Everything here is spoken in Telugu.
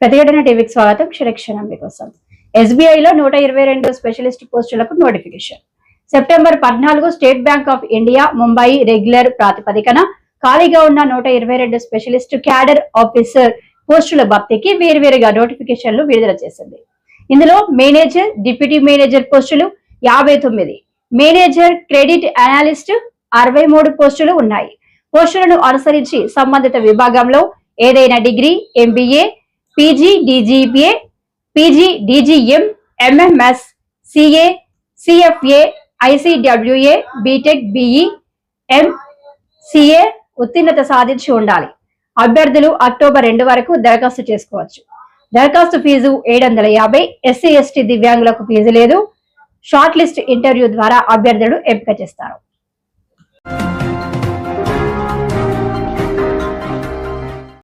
ప్రతిఘటన టీవీకి స్వాగతం. క్షణక్షణం మీకోసం. ఎస్బీఐలో లో నూట ఇరవై రెండు స్పెషలిస్ట్ పోస్టులకు నోటిఫికేషన్. సెప్టెంబర్ పద్నాలుగు State Bank of India Mumbai regular ప్రాతిపదికన ఖాళీగా ఉన్న నూట ఇరవై రెండు స్పెషలిస్ట్ క్యాడర్ ఆఫీసర్ పోస్టుల భర్తీకి వేరువేరుగా నోటిఫికేషన్లు విడుదల చేసింది. ఇందులో మేనేజర్ డిప్యూటీ మేనేజర్ పోస్టులు యాభై తొమ్మిది. మేనేజర్ క్రెడిట్ అనాలిస్ట్ అరవై మూడు పోస్టులు ఉన్నాయి. పోస్టులను అనుసరించి సంబంధిత విభాగంలో ఏదైనా degree MBA PG DGBA PG DGM MMS CA CFA ICWA BTech BE MCA ఉత్తీర్ణత సాధించి ఉండాలి. అభ్యర్థులు అక్టోబర్ రెండు వరకు దరఖాస్తు చేసుకోవచ్చు. దరఖాస్తు ఫీజు ఏడు వందల యాభై ఎస్సీ ఎస్టీ దివ్యాంగులకు ఫీజు లేదు. షార్ట్ లిస్ట్ ఇంటర్వ్యూ ద్వారా అభ్యర్థులు ఎంపిక చేస్తారు.